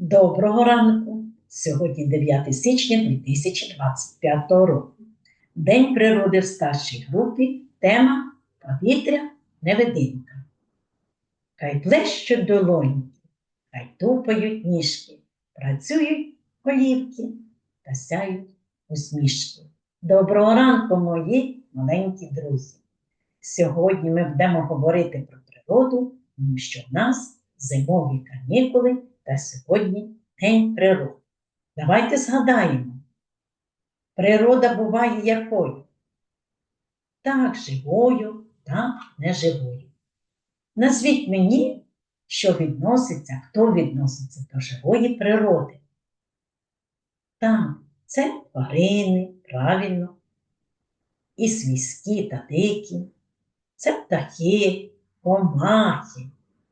Доброго ранку! Сьогодні 9 січня 2025 року. День природи в старшій групі. Тема повітря невидимка. Хай плещуть долоньки, хай тупають ніжки, працюють голівки та сяють усмішки. Доброго ранку, мої маленькі друзі! Сьогодні ми будемо говорити про природу, тому що в нас зимові канікули та сьогодні День природи. Давайте згадаємо. Природа буває якою? Так, живою та неживою. Назвіть мені, що відноситься, хто відноситься до живої природи. Так, це тварини, правильно, і свійські та дикі, це птахи, комахи,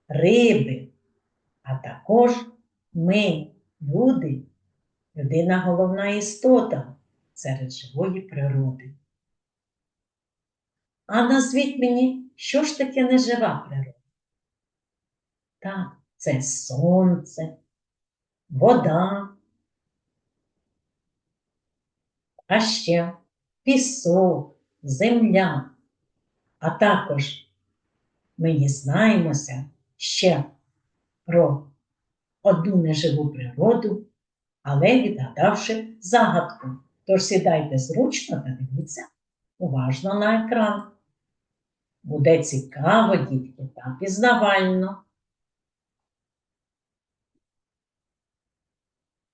риби, а також ми, люди, людина головна істота серед живої природи. А назвіть мені, що ж таке нежива природа? Так, це сонце, вода, а ще пісок, земля, а також ми дізнаємося ще про одну неживу природу, але відгадавши загадку. Тож сідайте зручно та дивіться уважно на екран. Буде цікаво, дітки, та пізнавально.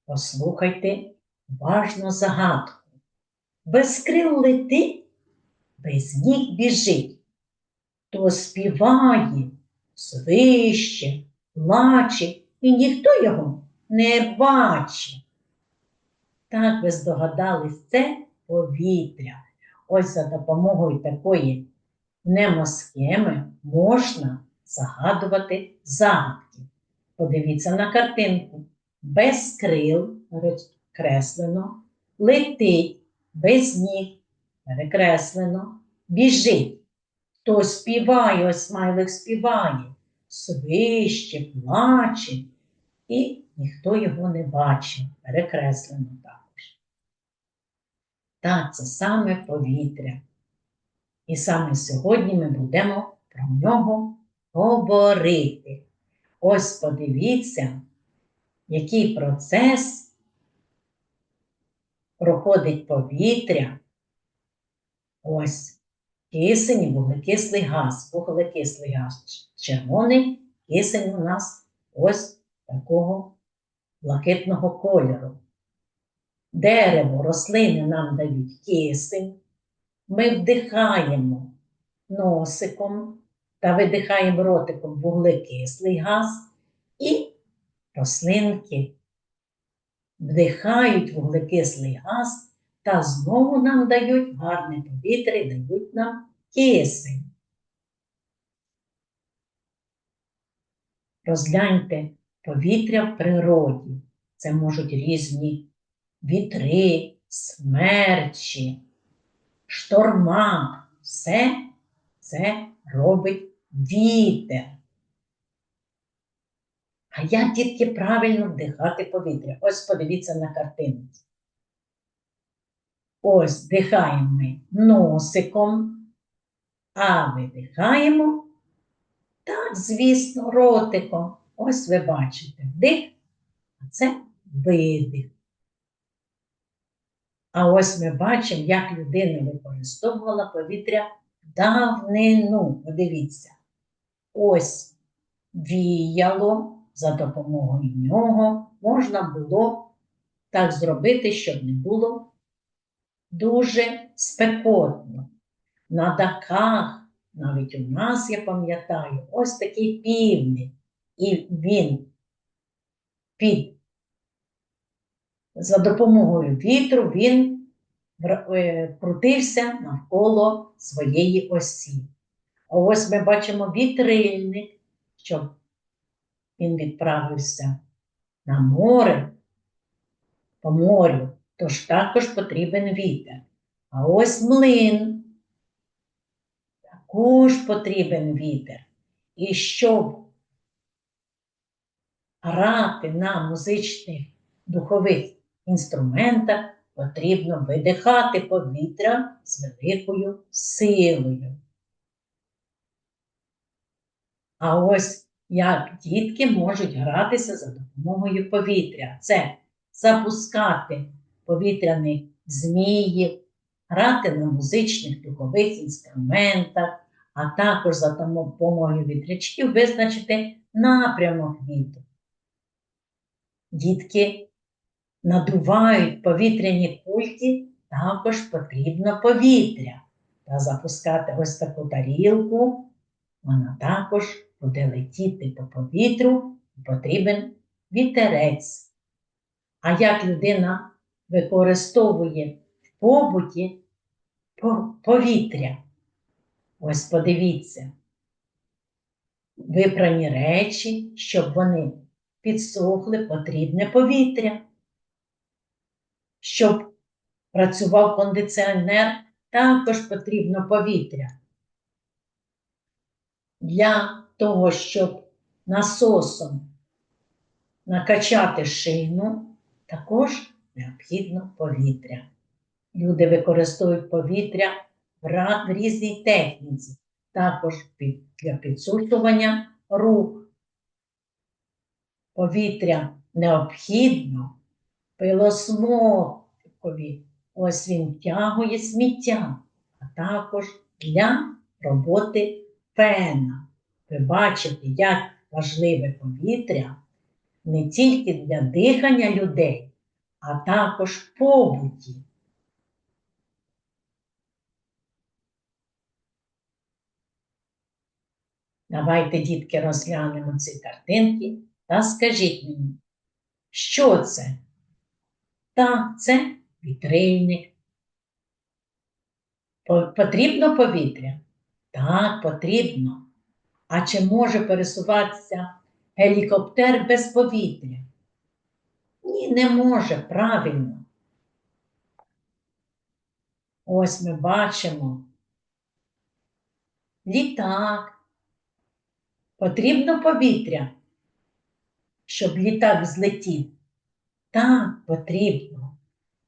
Послухайте уважно загадку. Без крил летить, без ніг біжить, то співає, свище, плаче, і ніхто його не бачить. Так ви здогадались, це повітря. Ось за допомогою такої немосхеми можна загадувати загадки. Подивіться на картинку. Без крил перекреслено, летить, без ніг перекреслено, біжить. Хто співає, ось смайлик співає, свище, плаче, і ніхто його не бачив, перекреслено також. Так, це саме повітря. І саме сьогодні ми будемо про нього говорити. Ось подивіться, який процес проходить повітря. Ось кисень вуглекислий газ, вуглекислий газ червоний, кисень у нас ось такого блакитного кольору. Дерево, рослини нам дають кисень, ми вдихаємо носиком та видихаємо ротиком вуглекислий газ, і рослинки вдихають вуглекислий газ та знову нам дають гарне повітря і дають нам кисень. Розгляньте повітря в природі. Це можуть різні вітри, смерчі, шторма. Все це робить вітер. А як тільки правильно вдихати повітря? Ось подивіться на картинці. Ось вдихаємо ми носиком, а видихаємо, так, звісно, ротиком. Ось ви бачите вдих, а це видих. А ось ми бачимо, як людина використовувала повітря давнину. Подивіться. Ось віяло за допомогою нього можна було так зробити, щоб не було дуже спекотно. На даках, навіть у нас, я пам'ятаю, ось такий півник. І він під за допомогою вітру він е, крутився навколо своєї осі. А ось ми бачимо вітрильник, щоб він відправився на море, по морю, тож також потрібен вітер. А ось млин, також потрібен вітер. І щоб грати на музичних духових інструментах, потрібно видихати повітря з великою силою. А ось як дітки можуть гратися за допомогою повітря. Це запускати повітряних зміїв, грати на музичних духових інструментах, а також за допомогою вітрячків визначити напрямок вітру. Дітки надувають повітряні кульки, також потрібно повітря. Та запускати ось таку тарілку, вона також буде летіти по повітрю, потрібен вітерець. А як людина використовує в побуті повітря? Ось подивіться, випрані речі, щоб вони підсохли, потрібне повітря. Щоб працював кондиціонер, також потрібно повітря. Для того, щоб насосом накачати шину, також необхідно повітря. Люди використовують повітря в різній техніці, також для підсушування рук. Повітря необхідно пилосмокові. Ось він тягує сміття, а також для роботи фена. Ви бачите, як важливе повітря не тільки для дихання людей, а також побуті. Давайте, дітки, розглянемо ці картинки та скажіть мені, що це? Так, це вітрильник. Потрібно повітря? Так, потрібно. А чи може пересуватися гелікоптер без повітря? Ні, не може, правильно. Ось ми бачимо літак. Потрібно повітря, щоб літак злетів. Так, потрібно.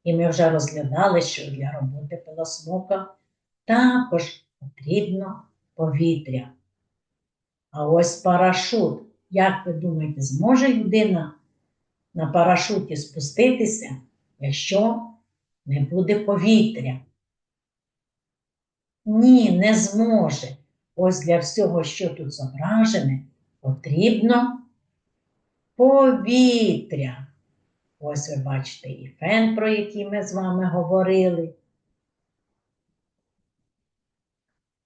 І ми вже розглядали, що для роботи пилосмока також потрібно повітря. А ось парашут. Як ви думаєте, зможе людина на парашуті спуститися, якщо не буде повітря? Ні, не зможе. Ось для всього, що тут зображене, потрібно повітря. Ось ви бачите і фен, про який ми з вами говорили.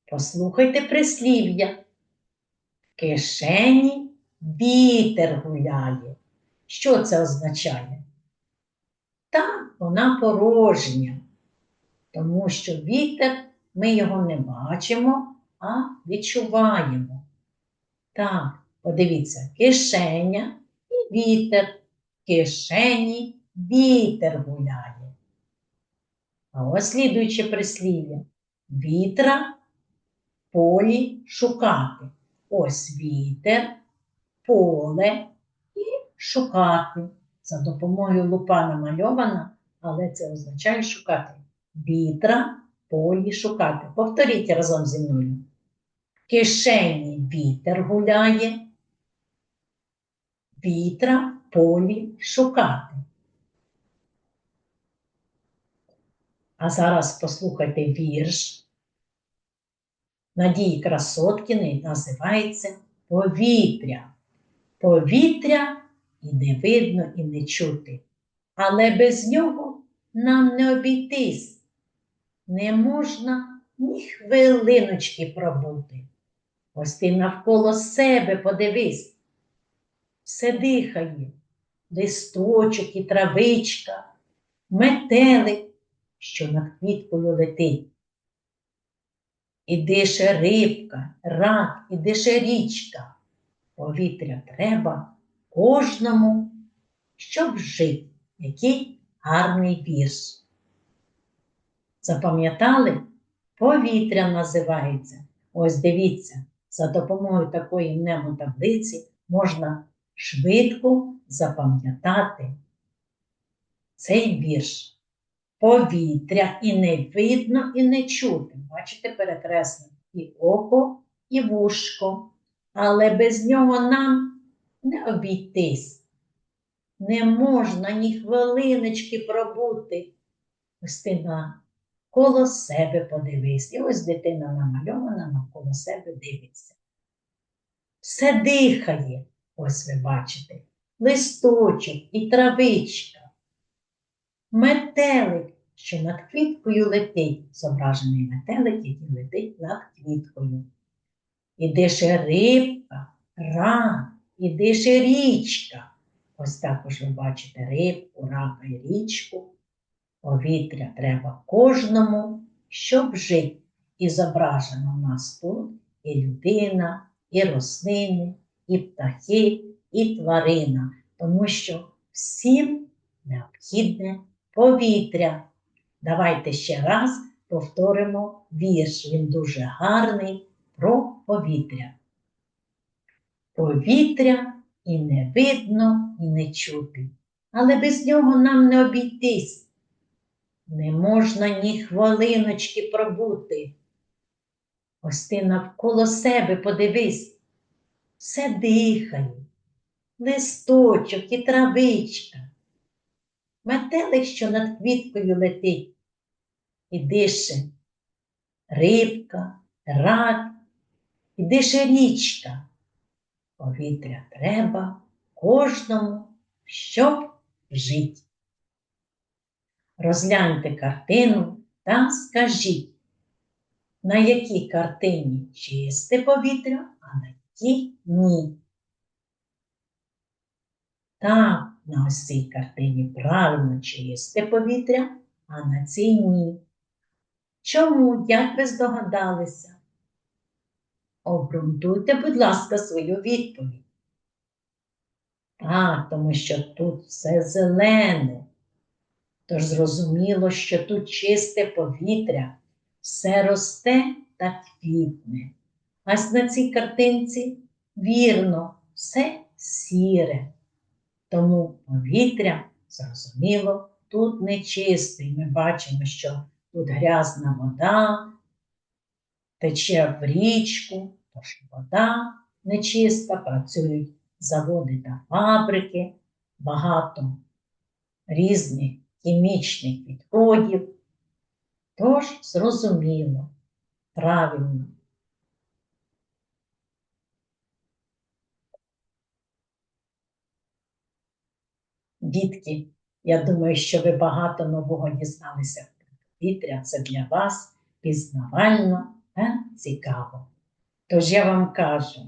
Послухайте прислів'я. Кишені вітер гуляє. Що це означає? Так, вона порожня, тому що вітер ми його не бачимо, а відчуваємо. Так, подивіться, кишеня і вітер. В кишені вітер гуляє. А ось слідуюче прислів'я. Вітра полі шукати. Ось вітер, поле шукати. За допомогою лупа намальована, але це означає шукати. Вітра полі шукати. Повторіть разом зі мною. В кишені вітер гуляє, вітра полі шукати. А зараз послухайте вірш. Надії Красоткіної називається Повітря. Повітря і не видно, і не чути, але без нього нам не обійтись не можна ні хвилиночки пробути. Ось ти навколо себе подивись, все дихає, листочок і травичка, метелик, що над квіткою летить. І дише рибка, рак, і дише річка. Повітря треба кожному, щоб жити, який гарний вірш. Запам'ятали? Повітря називається. Ось дивіться, за допомогою такої мнемотаблиці можна швидко запам'ятати цей вірш. Повітря і не видно, і не чути. Бачите, перекреслено і око, і вушко. Але без нього нам не обійтись. Не можна ні хвилиночки пробути. Ти коло себе подивись. І ось дитина намальована навколо себе дивиться. Все дихає, ось ви бачите, листочок і травичка. Метелик, що над квіткою летить, зображений метелик, який летить над квіткою. І дише рибка, рак, і дише річка. Ось також ви бачите рибку, рака і річку. Повітря треба кожному, щоб жити. І зображено в нас тут і людина, і рослини, і птахи, і тварина, тому що всім необхідне повітря. Давайте ще раз повторимо вірш. Він дуже гарний про повітря. Повітря і не видно, і не чути, але без нього нам не обійтись. Не можна ні хвилиночки пробути. Ось ти навколо себе подивись, все дихає, листочок і травичка, метелик, що над квіткою летить, і дише рибка, рак, і дише річка. Повітря треба кожному, щоб жити. Розгляньте картину та скажіть, на якій картині чисте повітря, а на якій ні. Так, на ось цій картині правильно чисте повітря, а на цій ні. Чому, як ви здогадалися? Обґрунтуйте, будь ласка, свою відповідь. Так, тому що тут все зелене. Тож зрозуміло, що тут чисте повітря, все росте та квітне. Ось на цій картинці вірно, все сіре. Тому повітря, зрозуміло, тут не чисте. І Ми бачимо, що тут грязна вода, тече в річку, тож вода нечиста, працюють заводи та фабрики, багато різних хімічних відходів. Тож, зрозуміло, правильно. Дітки, я думаю, що ви багато нового дізналися про повітря. Це для вас пізнавально та цікаво. Тож я вам кажу,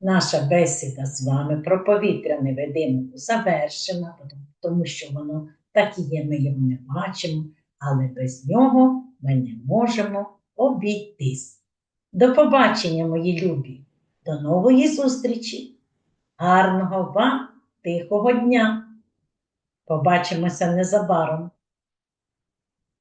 наша бесіда з вами про повітря невидимку завершена, тому що воно так і є, ми його не бачимо, але без нього ми не можемо обійтись. До побачення, мої любі, до нової зустрічі. Гарного вам тихого дня! Побачимося незабаром.